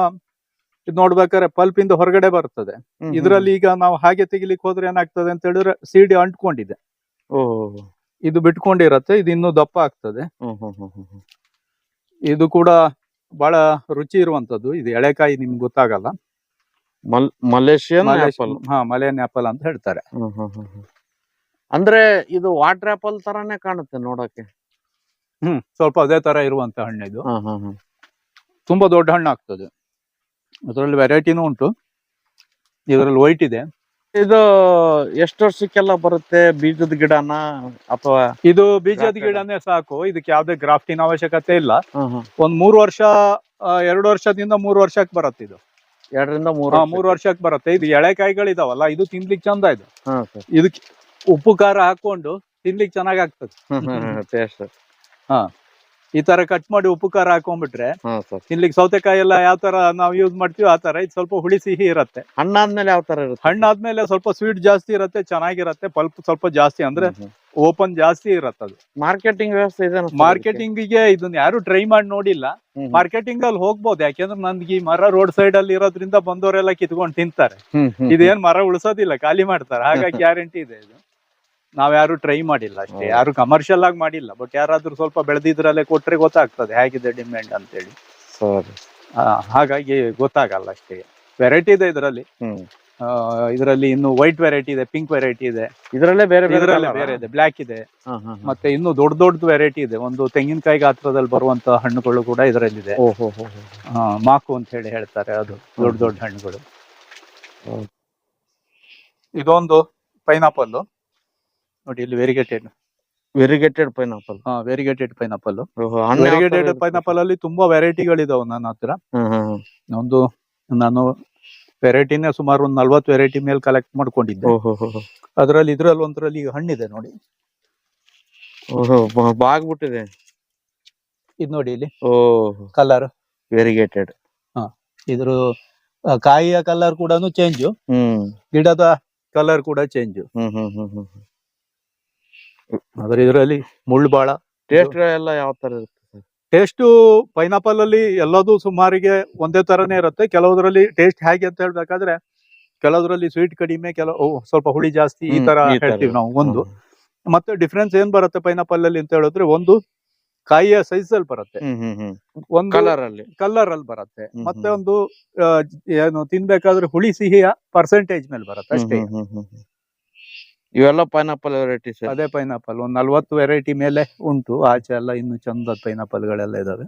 ಇದ್ ನೋಡ್ಬೇಕಾದ್ರೆ ಪಲ್ಪ್ ಇಂದ ಹೊರಗಡೆ ಬರ್ತದೆ. ಇದರಲ್ಲಿ ಈಗ ನಾವು ಹಾಗೆ ತೆಗಿಲಿಕ್ಕೆ ಹೋದ್ರೆ ಏನಾಗ್ತದೆ ಅಂತ ಹೇಳಿದ್ರೆ ಸೀಡ್ ಅಂಟ್ಕೊಂಡಿದೆ. ಇದು ಬಿಟ್ಕೊಂಡಿರತ್ತೆ ಇದು ಇನ್ನೂ ದಪ್ಪ ಆಗ್ತದೆ. ಇದು ಕೂಡ ಬಹಳ ರುಚಿ ಇರುವಂತದ್ದು ಇದು ಎಳೆಕಾಯಿ ನಿಮ್ಗೆ ಗೊತ್ತಾಗಲ್ಲ. Malaysian apple. ಹಾ ಮಲೇನ್ ಆಪಲ್ ಅಂತ ಹೇಳ್ತಾರೆ. ಅಂದ್ರೆ ಇದು ವಾಟರ್ ಆಪಲ್ ತರಾನೇ ಕಾಣುತ್ತೆ ನೋಡಕ್ಕೆ ಹ್ಮ್ ಸ್ವಲ್ಪ ಅದೇ ತರ ಇರುವಂತ ಹಣ್ಣು ಇದು. ತುಂಬಾ ದೊಡ್ಡ ಹಣ್ಣು ಆಗ್ತದೆ. ಅದರಲ್ಲಿ ವೆರೈಟಿನೂ ಉಂಟು. ಇದರಲ್ಲಿ ವೈಟ್ ಇದೆ. ಇದು ಎಷ್ಟು ವರ್ಷಕ್ಕೆಲ್ಲ ಬರುತ್ತೆ ಬೀಜದ ಗಿಡನ ಅಥವಾ ಇದು ಬೀಜದ. ಗಿಡನೇ ಸಾಕು. ಇದಕ್ಕೆ ಯಾವ್ದೇ ಗ್ರಾಫ್ಟಿನ ಅವಶ್ಯಕತೆ ಇಲ್ಲ. ಒಂದ್ ಮೂರು ವರ್ಷ ಎರಡು ವರ್ಷದಿಂದ ಮೂರು ವರ್ಷಕ್ಕೆ ಬರುತ್ತೆ ಇದು. ಎರಡರಿಂದ ಮೂರು ಹಾ ಮೂರು ವರ್ಷಕ್ಕೆ ಬರುತ್ತೆ. ಇದು ಎಳೆಕಾಯಿಗಳಿದಾವಲ್ಲ ಇದು ತಿನ್ಲಿಕ್ಕೆ ಚಂದ ಇದು. ಹಾ ಇದಕ್ಕೆ ಉಪ್ಪು ಖಾರ ಹಾಕೊಂಡು ತಿನ್ಲಿಕ್ಕೆ ಚೆನ್ನಾಗ್ ಆಗ್ತದೆ. ಟೇಸ್ಟ್ ಈ ತರ ಕಟ್ ಮಾಡಿ ಉಪ್ಪು ಖಾರ ಹಾಕೊಂಡ್ಬಿಟ್ರೆ ಹಾ ತಿನ್ಲಿಕ್ಕೆ ಸೌತೆಕಾಯಿ ಎಲ್ಲ ಯಾವ ತರ ನಾವು ಯೂಸ್ ಮಾಡ್ತೀವಿ ಆ ತರ ಇದು ಸ್ವಲ್ಪ ಹುಳಿ ಸಿಹಿ ಇರುತ್ತೆ. ಹಣ್ಣಾದ್ಮೇಲೆ ಯಾವ ತರ ಇರುತ್ತೆ? ಹಣ್ಣಾದ್ಮೇಲೆ ಸ್ವಲ್ಪ ಸ್ವೀಟ್ ಜಾಸ್ತಿ ಇರುತ್ತೆ ಚೆನ್ನಾಗಿರುತ್ತೆ ಪಲ್ಪ್ ಸ್ವಲ್ಪ ಜಾಸ್ತಿ ಅಂದ್ರೆ ಓಪನ್ ಜಾಸ್ತಿ ಇರತ್ತೆ ಅದು. ಮಾರ್ಕೆಟಿಂಗ್ ವ್ಯವಸ್ಥೆ ಇದೆ ಮಾರ್ಕೆಟಿಂಗ್ಗೆ ಇದನ್ನ ಯಾರು ಟ್ರೈ ಮಾಡಿ ನೋಡಿಲ್ಲ. ಮಾರ್ಕೆಟಿಂಗ್ ಅಲ್ಲಿ ಹೋಗ್ಬೋದು. ಯಾಕೆಂದ್ರೆ ನನ್ಗೆ ಈ ಮರ ರೋಡ್ ಸೈಡ್ ಅಲ್ಲಿ ಇರೋದ್ರಿಂದ ಬಂದವರೆಲ್ಲ ಕಿತ್ಕೊಂಡು ತಿಂತಾರೆ. ಇದೇನ್ ಮರ ಉಳಿಸೋದಿಲ್ಲ ಖಾಲಿ ಮಾಡ್ತಾರೆ. ಹಾಗಾಗಿ ಗ್ಯಾರಂಟಿ ಇದೆ ಇದು. ನಾವ್ ಯಾರು ಟ್ರೈ ಮಾಡಿಲ್ಲ ಅಷ್ಟೇ. ಯಾರು ಕಮರ್ಷಿಯಲ್ ಆಗಿ ಮಾಡಿಲ್ಲ. ಬಟ್ ಯಾರಾದ್ರೂ ಸ್ವಲ್ಪ ಬೆಳೆದಿದ್ರಲ್ಲೇ ಕೊಟ್ರೆ ಗೊತ್ತಾಗ್ತದೆ. ಹೇಗಿದೆ ಡಿಮ್ಯಾಂಡ್ ಅಂತೇಳಿ. ಹಾಗಾಗಿ ಗೊತ್ತಾಗಲ್ಲ ಅಷ್ಟೇ. ವೆರೈಟಿ ಇದೆ ಇದರಲ್ಲಿ. ಇದರಲ್ಲಿ ಇನ್ನು ವೈಟ್ ವೆರೈಟಿ ಇದೆ ಪಿಂಕ್ ವೆರೈಟಿ ಇದೆ. ಇದರಲ್ಲೇ ಬೇರೆ ಬೇರೆ ಇದರಲ್ಲಿ? ಬೇರೆ ಇದೆ ಬ್ಲಾಕ್ ಇದೆ. ಹಾ, ಹಾ, ಹಾ. ಮತ್ತೆ ಇನ್ನು ದೊಡ್ಡ ದೊಡ್ಡ ವೆರೈಟಿ ಇದೆ. ಒಂದು ತೆಂಗಿನಕಾಯಿ ಗಾತ್ರದಲ್ಲಿ ಬರುವಂತ ಹಣ್ಣುಗಳು ಕೂಡ ಇದರಲ್ಲಿದೆ. ಇದೆ ಹೋ ಹೋ ಹೋ. ಮಾಕು ಅಂತ ಹೇಳಿ ಹೇಳ್ತಾರೆ ಅದು ದೊಡ್ಡ ದೊಡ್ಡ ಹಣ್ಣುಗಳು. ಇದೊಂದು ಪೈನಾಪಲ್ ನೋಡಿ ಇಲ್ಲಿ variegated variegated pineapple variegated pineapple variegated pineapple ಅಲ್ಲಿ ತುಂಬಾ ವೆರೈಟಿಗಳಿದಾವೆ ನನ್ನ ಹತ್ರ. ಒಂದು ನಾನು ವೆರೈಟಿನೇ ಸುಮಾರು ಒಂದು ನಲ್ವತ್ತು ವೆರೈಟಿ ಮೇಲೆ ಕಲೆಕ್ಟ್ ಮಾಡ್ಕೊಂಡಿದ್ದೆ. ಅದ್ರಲ್ಲಿ ಇದ್ರಲ್ಲಿ ಒಂದ್ರಲ್ಲಿ ಹಣ್ಣಿದೆ ನೋಡಿ. ಬಾಗ್ಬಿಟ್ಟಿದೆ. ಇದು ನೋಡಿ ಇಲ್ಲಿ. ಕಲರ್ ವೆರಿಗೇಟೆಡ್ ಇದ್ರ ಕಾಯಿಯ ಕಲರ್ ಕೂಡ ಚೇಂಜ್ ಗಿಡದ ಕಲರ್ ಕೂಡ ಚೇಂಜ್ ಆದ್ರೆ ಇದರಲ್ಲಿ ಮುಳ್ಳು ಬಾಳ. ಟೇಸ್ಟ್ ಎಲ್ಲ ಯಾವ ತರ ಇರುತ್ತೆ? ಟೇಸ್ಟ್ ಪೈನಾಪಲ್ ಅಲ್ಲಿ ಎಲ್ಲದೂ ಸುಮಾರಿಗೆ ಒಂದೇ ತರನೇ ಇರುತ್ತೆ. ಕೆಲವುದರಲ್ಲಿ ಟೇಸ್ಟ್ ಹೇಗೆ ಅಂತ ಹೇಳ್ಬೇಕಾದ್ರೆ ಕೆಲವುದ್ರಲ್ಲಿ ಸ್ವೀಟ್ ಕಡಿಮೆ ಕೆಲವು ಸ್ವಲ್ಪ ಹುಳಿ ಜಾಸ್ತಿ ಈ ತರ ಹೇಳ್ತೀವಿ ನಾವು ಒಂದು. ಮತ್ತೆ ಡಿಫ್ರೆನ್ಸ್ ಏನ್ ಬರುತ್ತೆ ಪೈನಾಪಲ್ ಅಲ್ಲಿ ಅಂತ ಹೇಳಿದ್ರೆ ಒಂದು ಕಾಯಿಯ ಸೈಜ್ ಅಲ್ಲಿ ಬರುತ್ತೆ ಒಂದು ಕಲರ್ ಅಲ್ಲಿ ಕಲರ್ ಅಲ್ಲಿ ಬರುತ್ತೆ. ಮತ್ತೆ ಒಂದು ಏನು ತಿನ್ಬೇಕಾದ್ರೆ ಹುಳಿ ಸಿಹಿಯ ಪರ್ಸೆಂಟೇಜ್ ಮೇಲೆ ಬರುತ್ತೆ ಅಷ್ಟೇ. ಇವೆಲ್ಲ ಪೈನಾಪಲ್ ವೆರೈಟೀಸ್ ಅದೇ ಪೈನಾಪಲ್ ಒಂದ್ ನಲ್ವತ್ತು ವೆರೈಟಿ ಮೇಲೆ ಉಂಟು ಆಚೆ ಎಲ್ಲ ಇನ್ನು ಚಂದದ ಪೈನಾಪಲ್ ಗಳೆಲ್ಲ ಇದಾವೆ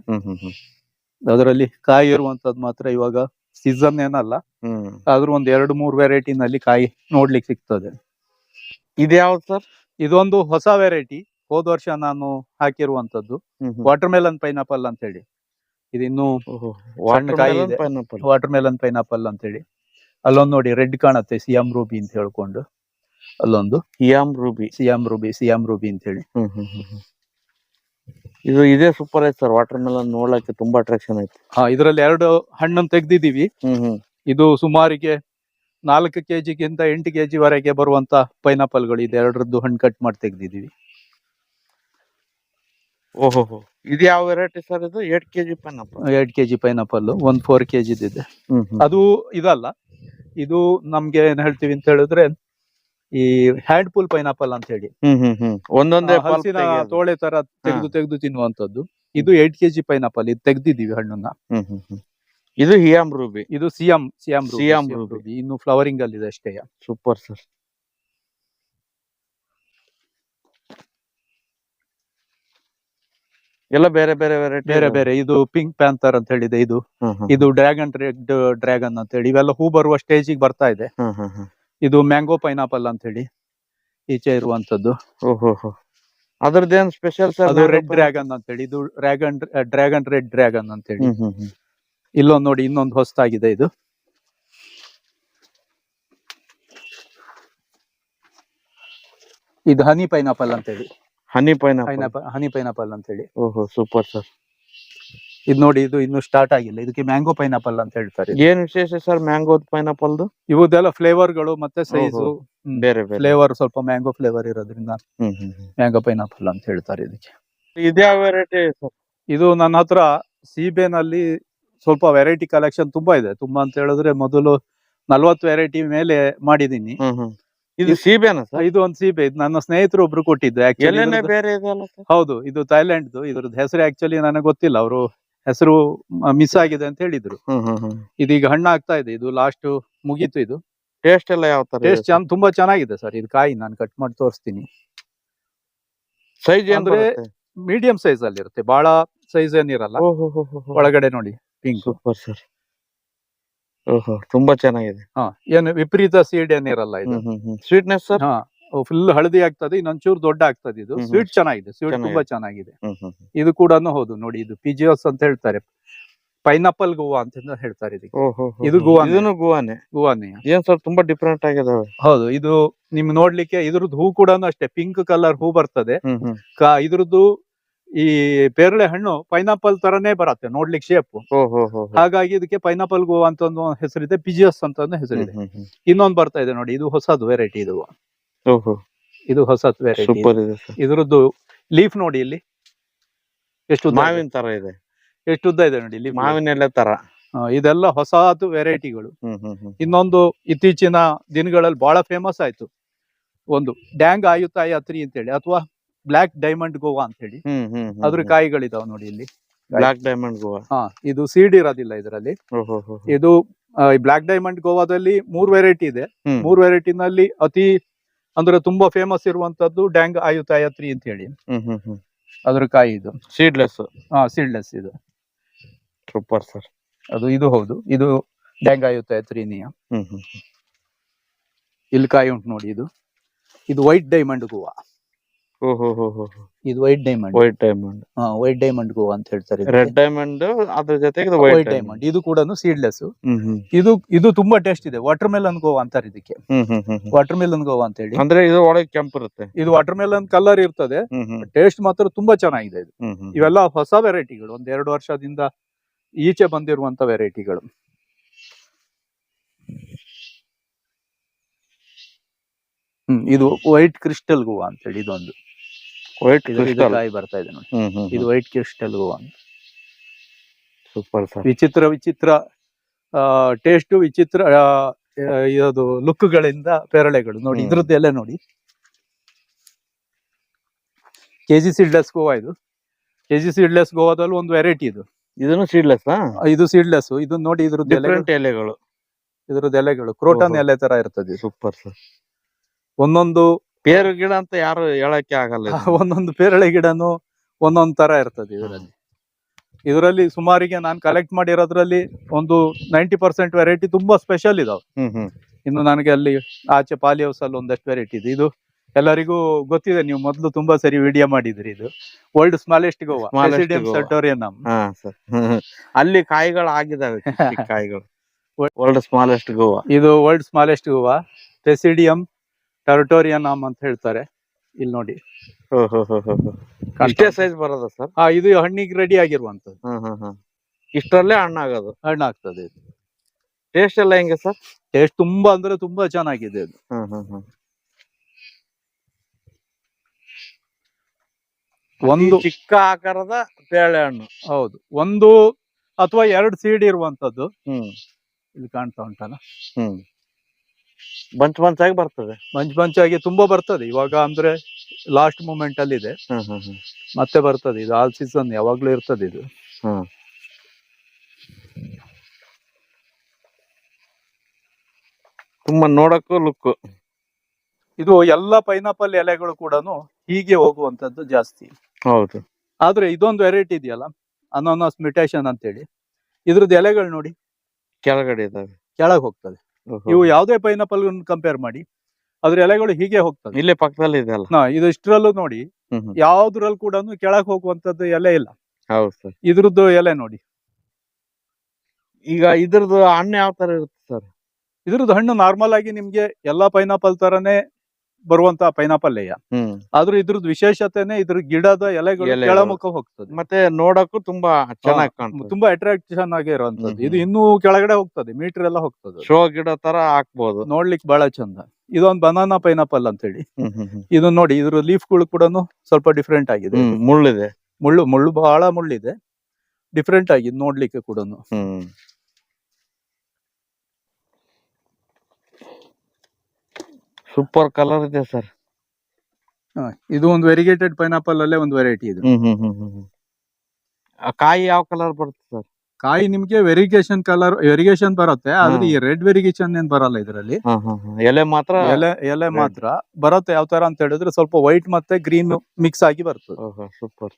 ಅದರಲ್ಲಿ ಕಾಯಿ ಇರುವಂತದ್ ಮಾತ್ರ ಇವಾಗ ಸೀಸನ್ ಏನಲ್ಲ ಆದ್ರೂ ಒಂದ್ ಎರಡು ಮೂರು ವೆರೈಟಿನಲ್ಲಿ ಕಾಯಿ ನೋಡ್ಲಿಕ್ಕೆ ಸಿಗ್ತದೆ. ಇದು ಯಾವ್ದು ಸರ್ ಇದೊಂದು ಹೊಸ ವೆರೈಟಿ ಹೋದ ವರ್ಷ ನಾನು ಹಾಕಿರುವಂತದ್ದು. ವಾಟರ್ ಮೆಲನ್ ಪೈನಾಪಲ್ ಅಂತ ಹೇಳಿ ಇದಿನ್ನು ವಾಟರ್ ಮೆಲನ್ ಪೈನಾಪಲ್ ಅಂತ ಹೇಳಿ ಅಲ್ಲೊಂದು ನೋಡಿ ರೆಡ್ ಕಾಣುತ್ತೆ ಸಿಎಂ ರೂಬಿ ಅಂತ ಹೇಳ್ಕೊಂಡು. ಅಲ್ಲೊಂದು? Siam ruby. Siam ruby Siam ruby ಅಂತ ಹೇಳಿ ಹ್ಮ್ ಹ್ಮ್ ಹ್ಮ್ ಹ್ಮ್. ಇದು ಇದೇ ಸೂಪರ್ ಐತೆ ಸರ್ ವಾಟರ್ ಮೆಲನ್ ನೋಡ್ಲಕ್ಕೆ ತುಂಬಾ ಅಟ್ರಾಕ್ಷನ್ ಐತೆ ಹಾ ಇದರಲ್ಲಿ ಎರಡು ಹಣ್ಣನ್ನು ತೆಗ್ದಿದೀವಿ ಹ್ಮ್ ಹ್ಮ್. ಇದು ಸುಮಾರಿಗೆ ನಾಲ್ಕು ಕೆಜಿಗಿಂತ ಎಂಟು ಕೆಜಿ ವರೆಗೆ ಬರುವಂತ ಪೈನಾಪಲ್ಗಳು ಇದೆ ಎರಡರದ್ದು ಹಣ್ಣು ಕಟ್ ಮಾಡಿ ತೆಗ್ದಿದೀವಿ ಓಹೋ ಇದು ಯಾವ ವೆರೈಟಿ ಸರ್ ಇದು? ಏಟ್ ಕೆಜಿ ಪೈನಾಪಲ್ ಎರಡ್ ಕೆಜಿ ಪೈನಾಪಲ್ ಒಂದ್ ಫೋರ್ ಕೆಜಿ ಇದೆ ಅದು ಇದಲ್ಲ ಇದು ನಮ್ಗೆ ಏನ್ ಹೇಳ್ತೀವಿ ಅಂತ ಹೇಳಿದ್ರೆ ಈ ಹ್ಯಾಂಡ್ ಪುಲ್ ಪೈನಾಪಲ್ ಅಂತ ಹೇಳಿ ಹ್ಮ್. ಹ್ಮ್ ಹ್ಮ್ ಒಂದೊಂದೇ ಹಲಸಿನ ತೋಳೆ ತರ ತೆಗೆದು ತೆಗೆದು ತಿನ್ನುವಂತದ್ದು ಇದು ಏಟ್ ಕೆಜಿ ಪೈನಾಪಲ್ ಇದು ತೆಗ್ದಿದೀವಿ ಹಣ್ಣನ್ನ. ಹ್ಮ್ ಹ್ಮ್ ಹ್ಮ್. ಇದು ಹಿಯಾಮ್ ರೂಬಿ. ಇದು ಸಿಎಂ ಸಿಎಂ ಸಿಯಾಮ್ ರೂಬಿ. ಇನ್ನು ಫ್ಲವರಿಂಗ್ ಅಲ್ಲಿ ಇದೆ ಅಷ್ಟೇ. Super sir. ಎಲ್ಲ ಬೇರೆ ಬೇರೆ ವೆರೈಟಿ ಬೇರೆ ಬೇರೆ. ಇದು ಪಿಂಕ್ ಪ್ಯಾಂಥರ್ ಅಂತ ಹೇಳಿದೆ ಇದು ಇದು ಡ್ರ್ಯಾಗನ್ ರೆಡ್ ಡ್ರ್ಯಾಗನ್ ಅಂತ ಹೇಳಿ ಇವೆಲ್ಲ ಹೂ ಬರುವ ಸ್ಟೇಜಿಗೆ ಬರ್ತಾ ಇದೆ. ಇದು ಮ್ಯಾಂಗೋ ಪೈನಾಪಲ್ ಅಂತ ಹೇಳಿ ಈಚೆ ಇರುವಂತದ್ದು ಓಹೋ ಅದ್ರದ್ದೇನ್ ಸ್ಪೆಷಲ್ ಸರ್ ಅದು ರೆಡ್ ಡ್ರ್ಯಾಗನ್ ಅಂತ ಹೇಳಿ ಇದು ಡ್ರ್ಯಾಗನ್ ಡ್ರ್ಯಾಗನ್ ರೆಡ್ ಡ್ರ್ಯಾಗನ್ ಅಂತ ಹೇಳಿ. ಇಲ್ಲೊಂದು ನೋಡಿ ಇನ್ನೊಂದು ಹೊಸ್ತಾಗಿದೆ ಇದು. ಇದು ಹನಿ ಪೈನಾಪಲ್ ಅಂತ ಹೇಳಿ. ಹನಿ ಪೈನಾಪಲ್. ಹನಿ ಪೈನಾಪಲ್ ಅಂತ ಹೇಳಿ. ಓಹೋ ಸೂಪರ್ ಸರ್ ಇದು ನೋಡಿ ಇದು ಇನ್ನು ಸ್ಟಾರ್ಟ್ ಆಗಿಲ್ಲ. ಇದಕ್ಕೆ ಮ್ಯಾಂಗೋ ಪೈನಾಪಲ್ ಅಂತ ಹೇಳ್ತಾರೆ ಏನ್ ವಿಶೇಷ ಸರ್ ಮ್ಯಾಂಗೋ ಪೈನಾಪಲ್ ಇವುದೆಲ್ಲ ಫ್ಲೇವರ್ಗಳು ಮತ್ತೆ ಸೈಜ್ ಬೇರೆ ಬೇರೆ. ಫ್ಲೇವರ್ ಸ್ವಲ್ಪ ಮ್ಯಾಂಗೋ ಫ್ಲೇವರ್ ಇರೋದ್ರಿಂದ. ಮ್ಯಾಂಗೋ ಪೈನಾಪಲ್ ಅಂತ ಹೇಳ್ತಾರೆ ಇದಕ್ಕೆ. ಇದ್ಯಾವ ವೆರೈಟಿ ಇದು ನನ್ನ ಹತ್ರ ಸೀಬೆನಲ್ಲಿ ಸ್ವಲ್ಪ ವೆರೈಟಿ ಕಲೆಕ್ಷನ್ ತುಂಬಾ ಇದೆ. ತುಂಬಾ ಅಂತ ಹೇಳಿದ್ರೆ ಮೊದಲು ನಲ್ವತ್ತು ವೆರೈಟಿ ಮೇಲೆ ಮಾಡಿದೀನಿ ಇದು ಸೀಬೆನ ಇದು ಒಂದು ಸೀಬೆ. ಇದು ನನ್ನ ಸ್ನೇಹಿತರು ಒಬ್ರು ಕೊಟ್ಟಿದ್ದು ಹೌದು ಇದು ಥೈಲ್ಯಾಂಡ್ ಇದ್ರದ್ದು ಹೆಸರು ಆಕ್ಚುಲಿ ನನಗೆ ಗೊತ್ತಿಲ್ಲ. ಅವರು ಹೆಸರು ಮಿಸ್ ಆಗಿದೆ ಅಂತ ಹೇಳಿದ್ರು. ಇದೀಗ ಹಣ್ಣು ಆಗ್ತಾ ಇದೆ. ಇದು ಲಾಸ್ಟ್ ಮುಗೀತು ಇದು. ಟೇಸ್ಟ್ ಎಲ್ಲ ಯಾವ ತರ ಟೇಸ್ಟ್ ಚಂದ ತುಂಬಾ ಚೆನ್ನಾಗಿದೆ ಸರ್. ಇದು ಕಾಯಿ ನಾನು ಕಟ್ ಮಾಡಿ ತೋರಿಸ್ತೀನಿ. ಸೈಜ್ ಅಂದ್ರೆ- ಮೀಡಿಯಂ ಸೈಜ್ ಅಲ್ಲಿ ಇರುತ್ತೆ. ಬಹಳ ಸೈಜ್ ಏನಿರಲ್ಲ. ಒಳಗಡೆ ನೋಡಿ ಪಿಂಕ್ ಸೂಪರ್ ಸರ್ ಓಹೋ ತುಂಬಾ ಚೆನ್ನಾಗಿದೆ. ಹಾ ಏನು ವಿಪರೀತ ಸೀಡ್ ಏನಿರಲ್ಲ ಇದು. ಸ್ವೀಟ್ನೆಸ್ ಸರ್ ಹಾ ಫುಲ್ ಹಳದಿ ಆಗ್ತದೆ ಇನ್ನೊಂಚೂರು ದೊಡ್ಡ ಆಗ್ತದೆ ಇದು. ಹ್ಮ್. ಸ್ವೀಟ್ ಚೆನ್ನಾಗಿದೆ ಸ್ವೀಟ್ ಚೆನ್ನಾಗಿದೆ. ತುಂಬಾ ಚೆನ್ನಾಗಿದೆ. ಹ್ಮ್ ಹ್ಮ್ ಹ್ಮ್. ಇದು ಕೂಡ ಹೌದು ನೋಡಿ ಇದು ಪಿಜಿಯೋಸ್ ಅಂತ ಹೇಳ್ತಾರೆ. ಪೈನಾಪಲ್ ಗೋವಾ ಅಂತ ಹೇಳ್ತಾರೆ ಇದಕ್ಕೆ. ಇದು ಗೋವಾನೆ. ಇದನ್ನು ಗೋವಾನೆ? ಗೋವಾನೆ. ಏನ್ ಸರ್ ತುಂಬಾ ಡಿಫ್ರೆಂಟ್ ಆಗಿದಾವೆ. ಹೌದು ಇದು ನಿಮ್ ನೋಡ್ಲಿಕ್ಕೆ ಇದ್ರದ್ದು ಹೂ ಕೂಡ ಅಷ್ಟೇ ಪಿಂಕ್ ಕಲರ್ ಹೂ ಬರ್ತದೆ. ಹ್ಮ್ ಹ್ಮ್. ಕ- ಇದ್ರದ್ದು ಈ ಪೇರಳೆ ಹಣ್ಣು ಪೈನಾಪಲ್ ತರನೇ ಬರತ್ತೆ ನೋಡ್ಲಿಕ್ಕೆ ಶೇಪ್ ಹೋ ಹಾಗಾಗಿ ಇದಕ್ಕೆ ಪೈನಾಪಲ್ ಗೋವಾ ಅಂತ ಒಂದು ಹೆಸರಿದೆ ಪಿಜಿಯಸ್ ಅಂತ ಒಂದು ಹೆಸರಿದೆ. ಇನ್ನೊಂದು ಬರ್ತಾ ಇದೆ ನೋಡಿ ಇದು ಹೊಸದು ವೆರೈಟಿ ಇದು. ಓಹೋ. ಇದು ಹೊಸದ್ ವೆರೈಟಿ ಸೂಪರ್ ಇದೆ ಸರ್. ಇದ್ರದ್ದು ಲೀಫ್ ನೋಡಿ ಇಲ್ಲಿ. ಎಷ್ಟು ಉದ್ದ ಇದೆ? ಮಾವಿನ ತರ ಇದೆ. ಎಷ್ಟು ಉದ್ದ ಇದೆ ನೋಡಿ ಲೀಫ್ ಮಾವಿನ ಎಲೆ ತರ. ಇದೆಲ್ಲ ಹೊಸದು ವೆರೈಟಿಗಳು ಹ್ಮ್ ಹ್ಮ್ ಹ್ಮ್. ಇನ್ನೊಂದು ಇತ್ತೀಚಿನ ದಿನಗಳಲ್ಲಿ ಬಹಳ ಫೇಮಸ್ ಆಯ್ತು. ಒಂದು ಡ್ಯಾಂಗ್ ಆಯುತಾಯ ಅಂತ ಅಂತೇಳಿ ಅಥವಾ ಬ್ಲಾಕ್ ಡೈಮಂಡ್ ಗೋವಾ ಅಂತ ಹೇಳಿ ಹ್ಮ್ ಹ್ಮ್ ಅದ್ರ ಕಾಯಿಗಳಿದಾವೆ ನೋಡಿ ಇಲ್ಲಿ. ಬ್ಲಾಕ್ ಡೈಮಂಡ್ ಗೋವಾ ಹಾ ಇದು ಸೀಡ್ ಇರೋದಿಲ್ಲ ಇದರಲ್ಲಿ. ಓಹೋ ಹೋ ಇದು ಬ್ಲಾಕ್ ಡೈಮಂಡ್ ಗೋವಾದಲ್ಲಿ ಮೂರ್ ವೆರೈಟಿ ಇದೆ. ಹ್ಮ್. ಮೂರ್ ವೆರೈಟಿನಲ್ಲಿ ಅತಿ ಅಂದ್ರೆ ತುಂಬಾ ಫೇಮಸ್ ಇರುವಂತದ್ದು ಡ್ಯಾಂಗ್ ಆಯು ತಾಯತ್ರಿ ಅಂತ ಹೇಳಿ. ಹ್ಮ್ ಹ್ಮ್ ಹ್ಮ್. ಅದ್ರ ಕಾಯಿ ಇದು. ಸೀಡ್ಲೆಸ್ ಹಾ ಸೀಡ್ಲೆಸ್ ಇದು. ಸೂಪರ್ ಸರ್ ಅದು ಇದು ಹೌದು. ಇದು ಡ್ಯಾಂಗ್ ಆಯು ತಾಯತ್ರಿನಿಯ ಇಲ್ಲಿ ಕಾಯಿ ಉಂಟು ನೋಡಿ ಇದು. ಇದು ವೈಟ್ ಡೈಮಂಡ್ ಗೋವಾ ಓಹೋ ಹೋ ಹೋ ಇದು white diamond white diamond white diamond guava ಅಂತ ಹೇಳ್ತಾರೆ ರೆಡ್ ಡೈಮಂಡ್ ಅದ್ರ ಜೊತೆಗೆ ವೈಟ್ ಡೈಮಂಡ್ ಇದು ಕೂಡ ಸೀಡ್ಲೆಸ್ ಇದು ಇದು ತುಂಬಾ ಟೇಸ್ಟ್ ಇದೆ. ವಾಟರ್ ಮೆಲನ್ ಗೋವಾ ಅಂತಾರೆ ಇದಕ್ಕೆ. ವಾಟರ್ ಮೆಲನ್ ಗೋವಾ ಅಂತ ಹೇಳಿ. ಅಂದ್ರೆ ಇದು ಒಳಗೆ ಕೆಂಪು ಇರುತ್ತೆ ಇದು ವಾಟರ್ ಮೆಲನ್ ಕಲರ್ ಇರ್ತದೆ ಟೇಸ್ಟ್ ಮಾತ್ರ ತುಂಬಾ ಚೆನ್ನಾಗಿದೆ ಇದು. ಇವೆಲ್ಲ ಹೊಸ ವೆರೈಟಿಗಳು ಒಂದ್ ಎರಡು ವರ್ಷದಿಂದ ಈಚೆ ಬಂದಿರುವಂತ ವೆರೈಟಿಗಳು ಹ್ಮ್ ಇದು ವೈಟ್ ಕ್ರಿಸ್ಟಲ್ ಗೋವಾ ಅಂತ ಹೇಳಿ ಇದೊಂದು. ವೈಟ್ ಇದು ಇದು ಕ್ರಿಸ್ಟಲ್ ಕಾಯಿ ಬರ್ತಾ ಇದೆ ನೋಡಿ. ಹ್ಮ್ ಹ್ಮ್ ಇದು ವೈಟ್ ಕ್ರಿಸ್ಟಲ್ ಗೋವಾ ಅಂತ. ಸೂಪರ್ ಸರ್ ವಿಚಿತ್ರ ವಿಚಿತ್ರ ಟೇಸ್ಟ್ ವಿಚಿತ್ರ ಆ, ಆ, ಇದು ಲುಕ್ಗಳಿಂದ ಪೇರಳೆಗಳು. ನೋಡಿ ಹ್ಮ್. ಇದ್ರದ್ದು ಎಲ್ಲ ನೋಡಿ ಕೆಜಿ ಸೀಡ್ಲೆಸ್ ಗೋವಾ ಇದು. ಕೆಜಿ ಸೀಡ್ಲೆಸ್ ಗೋವಾದಲ್ಲಿ ಒಂದು ವೆರೈಟಿ ಇದು. ಇದನ್ನು ಸೀಡ್ಲೆಸ್ ಇದು ಸೀಡ್ಲೆಸ್ ಇದು ನೋಡಿ ಇದ್ರದ್ದು ಎಲೆಗಳು. ಡಿಫ್ರೆಂಟ್ ಎಲೆಗಳು. ಇದ್ರದ್ದು ಎಲೆಗಳು. ಕ್ರೋಟನ್ ಓಹೋ. ಎಲೆ ತರ ಇರ್ತದೆ ಇದು. ಸೂಪರ್ ಸರ್ ಒಂದೊಂದು ಪೇರು ಗಿಡ ಅಂತ ಯಾರು ಹೇಳಕ್ಕೆ ಆಗಲ್ಲ ಇದು. ಒಂದೊಂದು ಪೇರಳೆ ಗಿಡನು ಒಂದೊಂದ್ ತರ ಇರ್ತದೆ ಇದರಲ್ಲಿ. ಇದರಲ್ಲಿ ಸುಮಾರಿಗೆ ನಾನು ಕಲೆಕ್ಟ್ ಮಾಡಿರೋದ್ರಲ್ಲಿ ಒಂದು ನೈಂಟಿ ಪರ್ಸೆಂಟ್ ವೆರೈಟಿ ತುಂಬಾ ಸ್ಪೆಷಲ್ ಇದಾವ್. ಹ್ಮ್ ಹ್ಮ್. ಇನ್ನು ನನಗೆ ಅಲ್ಲಿ ಆಚೆ ಪಾಲಿ ಹೌಸ್ ಅಲ್ಲಿ ಒಂದಷ್ಟು ವೆರೈಟಿ ಇದೆ. ಇದು ಎಲ್ಲರಿಗೂ ಗೊತ್ತಿದೆ ನೀವು ಮೊದಲು ತುಂಬಾ ಸರಿ ವಿಡಿಯೋ ಮಾಡಿದ್ರಿ ಇದು. World smallest guava Smallest psidium Goa. Sartorianum ಹಾ ಸರ್. ಅಲ್ಲಿ ಕಾಯಿಗಳು ಆಗಿದಾವೆ ಚಿಕ್ಕ ಚಿಕ್ಕ ಕಾಯಿಗಳು. World smallest guava. ಇದು world smallest guava psidium sartorianum ಅಂತ ಹೇಳ್ತಾರೆ. ಇಲ್ಲಿ ನೋಡಿ. ಇಷ್ಟೇ ಸೈಜ್ ಬರೋದ ಸರ್ ಹಾ ಇದು ಹಣ್ಣಿಗೆ ರೆಡಿ ಆಗಿರುವಂತದ್ದು ಇಷ್ಟರಲ್ಲೇ ಹಣ್ಣಾಗೋದು. ಹಣ್ಣಾಗ್ತದೆ ಇದು. ಟೇಸ್ಟ್ ಎಲ್ಲ ಹೆಂಗೆ ಸರ್ ಟೇಸ್ಟ್ ತುಂಬಾ ಅಂದ್ರೆ ತುಂಬಾ ಚೆನ್ನಾಗಿದೆ ಅದು. ಒಂದು ಚಿಕ್ಕ ಆಕಾರದ ಬೇಳೆ ಹಣ್ಣು. ಹೌದು. ಒಂದು ಅಥವಾ ಎರಡು ಸೀಡ್ ಇರುವಂತದ್ದು ಹ್ಮ್. ಇಲ್ಲಿ ಕಾಣ್ತಾ ಉಂಟಲ್ಲ. ಹ್ಮ್. ಬಂಚ್ ಬಂಚ್ ಆಗಿ ಬರ್ತದೆ. ಮಂಚ್ ಮಂಚಾಗಿ ತುಂಬಾ ಬರ್ತದೆ. ಇವಾಗ ಅಂದ್ರೆ ಲಾಸ್ಟ್ ಮೂಮೆಂಟ್ ಅಲ್ಲಿ ಇದೆ. ಹ್ಮ್ ಹ್ಮ್ ಹ್ಮ್. ಮತ್ತೆ ಬರ್ತದೆ. ಇದು ಆಲ್ ಸೀಸನ್ ಯಾವಾಗ್ಲೂ ಇರ್ತದೆ ಇದು. ಹ್ಮ್. ತುಂಬಾ ನೋಡಕ್ಕೂ ಲುಕ್ ಇದು ಎಲ್ಲ ಪೈನಾಪಲ್ ಎಲೆಗಳು ಕೂಡ ಹೀಗೆ ಹೋಗುವಂತದ್ದು ಜಾಸ್ತಿ. ಹೌದು. ಆದ್ರೆ ಇದೊಂದು ವೆರೈಟಿ ಇದೆಯಲ್ಲ? ಅನಾನಸ್ ಮಿಟೇಷನ್ ಅಂತೇಳಿ. ಇದ್ರದ್ದು ಎಲೆಗಳು ನೋಡಿ. ಕೆಳಗಡೆ ಇದಾವೆ. ಕೆಳಗೆ ಹೋಗ್ತದೆ. ಇವು ಯಾವುದೇ ಪೈನಾಪಲ್ ಕಂಪೇರ್ ಮಾಡಿ ಅದ್ರ ಎಲೆಗಳು ಹೀಗೆ ಹೋಗ್ತದೆ ಇಲ್ಲೇ ಪಕ್ಕದಲ್ಲಿ ಇದೆ ಅಲ್ಲ? ಹಾ, ಇದು ಇಷ್ಟರಲ್ಲೂ ನೋಡಿ ಯಾವ್ದ್ರಲ್ಲಿ ಕೂಡ ಕೆಳಗೆ ಹೋಗುವಂತದ್ದು ಎಲೆ ಇಲ್ಲ. ಹೌದು ಸರ್. ಇದ್ರದ್ದು ಎಲೆ ನೋಡಿ. ಈಗ ಇದ್ರದ್ದು ಹಣ್ಣು ಯಾವ ತರ ಇರುತ್ತೆ ಸರ್? ಇದ್ರದ್ದು ಹಣ್ಣು ನಾರ್ಮಲ್ ಆಗಿ ನಿಮ್ಗೆ ಎಲ್ಲಾ ಪೈನಾಪಲ್ ತರನೇ ಬರುವಂತ ಪೈನಾಪಲ್ ಲೇಯ ಆದ್ರೂ ಇದ್ರದ್ದು ವಿಶೇಷತೆನೆ ಇದ್ರ ಗಿಡದ ಎಲೆಗಳು. ಕೆಳಮುಖ ಹೋಗ್ತದೆ. ಮತ್ತೆ ನೋಡಕ್ಕೂ ತುಂಬಾ ಚೆನ್ನಾಗಿ ಕಾಣ್ತದೆ. ತುಂಬಾ ಅಟ್ರಾಕ್ಷನ್ ಆಗಿ ಇರುವಂತದ್ದು. ಇದು ಇನ್ನೂ ಕೆಳಗಡೆ ಹೋಗ್ತದೆ ಮೀಟರ್ ಎಲ್ಲ ಹೋಗ್ತದೆ. ಶೋ ಗಿಡ ತರ ಹಾಕ್ಬಹುದು ನೋಡ್ಲಿಕ್ಕೆ ಬಹಳ ಚಂದ. ಇದೊಂದು ಬನಾನಾ ಪೈನಾಪಲ್ ಅಂತ ಹೇಳಿ. ಇದು ನೋಡಿ ಇದ್ರ ಲೀಫ್ಗಳು ಕೂಡ ಸ್ವಲ್ಪ ಡಿಫ್ರೆಂಟ್ ಆಗಿದೆ. ಮುಳ್ಳಿದೆ. ಮುಳ್ಳು ಮುಳ್ಳು ಬಹಳ ಮುಳ್ಳಿದೆ. ಡಿಫ್ರೆಂಟ್ ಆಗಿದೆ ನೋಡ್ಲಿಕ್ಕೆ ಕೂಡ ಸೂಪರ್ ಕಲರ್ ಇದೆ ಸರ್ ಇದು ಒಂದು ವೆರಿಗೇಟೆಡ್ ಪೈನಾಪಲ್ ಅಲ್ಲೇ ಒಂದು ವೆರೈಟಿ ಇದು. ಹ್ಮ್ ಹ್ಮ್ ಹ್ಮ್ ಹ್ಮ್ ಹ್ಮ್. ಆ ಕಾಯಿ ಯಾವ ಕಲರ್ ಬರುತ್ತೆ ಸರ್ ಕಾಯಿ ನಿಮ್ಗೆ ವೆರಿಗೇಷನ್ ಕಲರ್ ವೆರಿಗೇಷನ್ ಬರುತ್ತೆ ಆದ್ರೆ ಈ ರೆಡ್ ವೆರಿಗೇಷನ್ ಏನ್ ಬರಲ್ಲ ಇದರಲ್ಲಿ. ಹಾ ಹಾ ಹಾ. ಎಲೆ ಮಾತ್ರ ಎಲೆ ಎಲೆ ಮಾತ್ರ ಬರುತ್ತೆ ಯಾವ ತರ ಅಂತ ಹೇಳಿದ್ರೆ ಸ್ವಲ್ಪ ವೈಟ್ ಮತ್ತೆ ಗ್ರೀನ್ ಮಿಕ್ಸ್ ಆಗಿ ಬರ್ತದೆ. ಸೂಪರ್